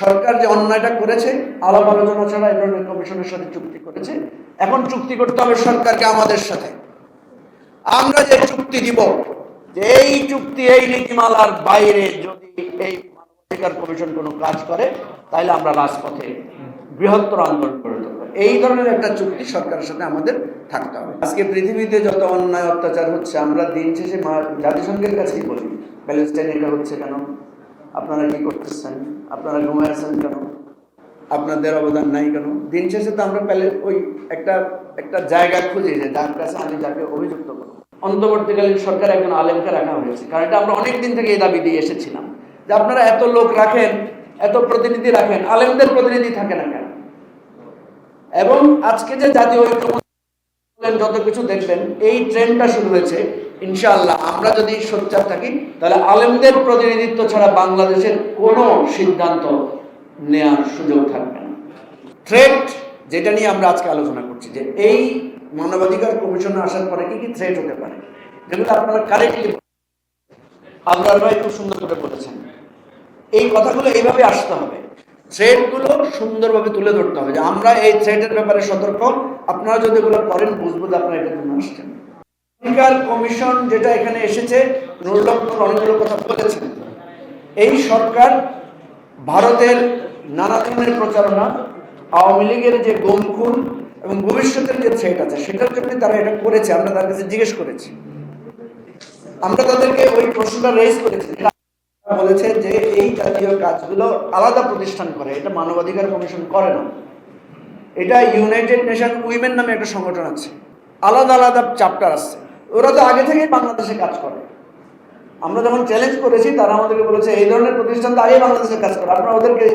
সরকার যে অন্যায়টা করেছে, আলাপ আলোচনা ছাড়া ধরনের কমিশনের সাথে চুক্তি করেছে। এখন চুক্তি করতে হবে সরকারকে আমাদের সাথে। আমরা যে চুক্তি দিব, যে এই চুক্তি, এই নীতিমালার বাইরে যদি এই মানবাধিকার কমিশন কোনো কাজ করে তাহলে আমরা রাজপথে বৃহত্তর আন্দোলন করে দেবো এই ধরনের একটা চুক্তি সরকারের সাথে আমাদের থাকতে হবে। আজকে পৃথিবীতে যত অন্যায় অত্যাচার হচ্ছে, আমরা দিন শেষে জাতিসংঘের কাছেই বলি প্যালেস্টাইন এটা হচ্ছে কেন? আপনারা কি করতেছেন? আপনারা ঘুমায় আছেন কেন? আপনাদের অবদান নাই কেন? দিন শেষে তো আমরা পেলে ওই একটা একটা জায়গা খুঁজে যে যার কাছে আমি যাকে অভিযুক্ত করব। অন্তর্বর্তীকালীন সরকার একজন আলেমকে রাখা হয়েছে। কারণ এটা আমরা অনেক দিন থেকে এই দাবি দিয়ে এসেছিলাম যে আপনারা এত লোক রাখেন, এত প্রতিনিধি রাখেন, আলেমদের প্রতিনিধি থাকে না কেন? এবং আজকে যে জাতীয় ঐক্য যত কিছু দেখবেন, এই ট্রেনটা শুরু হয়েছে। ইনশাআল্লাহ, আমরা যদি সোচ্চার থাকি, তাহলে আলেমদের প্রতিনিধিত্ব ছাড়া বাংলাদেশের কোনো সিদ্ধান্ত নেওয়ার সুযোগ থাকবে না। থ্রেট যেটা নিয়ে আমরা আজকে আলোচনা করছি, যে এই মানবাধিকার কমিশনে আসার পরে কি কি থ্রেট হতে পারে? যেগুলো আপনারা কারেক্টলি আবরার ভাই খুব সুন্দর করে বলেছেন। এই কথাগুলো এইভাবে আসতে হবে। থ্রেডগুলো সুন্দরভাবে তুলে ধরতে হবে, যে আমরা এই থ্রেডের ব্যাপারে সতর্ক, আপনারা যদি এগুলো করেন, বুঝব যে আপনারা এটার জন্য আসছেন। অধিকার কমিশন যেটা এখানে এসেছে নুরুল্লাহ নূর অনেকগুলো কথা বলেছেন এই সরকার ভারতের নানা ধরনের প্রচারণা, আওয়ামী লীগের যে গমখুন এবং ভবিষ্যতের যে থ্রেট আছে, সেটার জন্য তারা এটা করেছে, আমরা তার কাছে জিজ্ঞেস করেছি। আমরা তাদেরকে ওই প্রশ্নটা রেজ করেছি। বলেছে যে এই জাতীয় কাজগুলো আলাদা প্রতিষ্ঠান করে, এটা মানবাধিকার কমিশন করে না। এটা ইউনাইটেড নেশন উইমেন নামে একটা সংগঠন আছে। আলাদা আলাদা চ্যাপ্টার আছে। ওরা তো আগে থেকেই বাংলাদেশে কাজ করে। আমরা যখন চ্যালেঞ্জ করেছি, তারা আমাদেরকে বলেছে, এই ধরনের প্রতিষ্ঠান তো আগেই বাংলাদেশে কাজ করে। আপনারা ওদেরকে